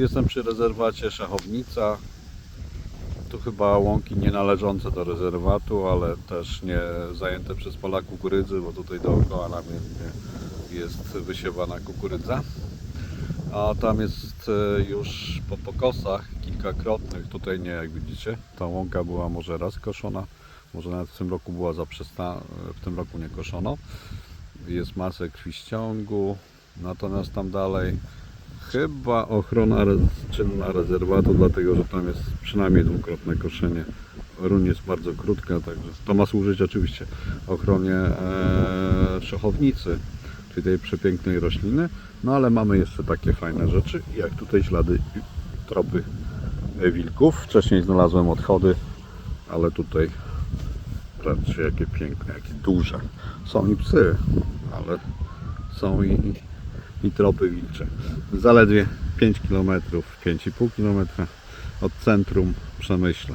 Jestem przy rezerwacie Szachownica. Tu chyba łąki nie należące do rezerwatu, ale też nie zajęte przez pola kukurydzy, bo tutaj dookoła namiętnie jest wysiewana kukurydza. A tam jest e, już po pokosach kilkakrotnych, tutaj nie jak widzicie. Ta łąka była może raz koszona, może nawet w tym roku była zaprzestana, w tym roku nie koszono. Jest masę krwi ściągu, natomiast tam dalej Chyba ochrona czynna rezerwatu, dlatego że tam jest przynajmniej dwukrotne koszenie. Ruń jest bardzo krótka, także to ma służyć oczywiście ochronie e, szochownicy, czyli tej przepięknej rośliny. No ale mamy jeszcze takie fajne rzeczy, jak tutaj ślady tropy wilków. Wcześniej znalazłem odchody, ale tutaj patrzcie jakie piękne, jakie duże. Są i psy, ale są i, i tropy wilcze. Zaledwie 5 km, 5,5 km od centrum Przemyśla.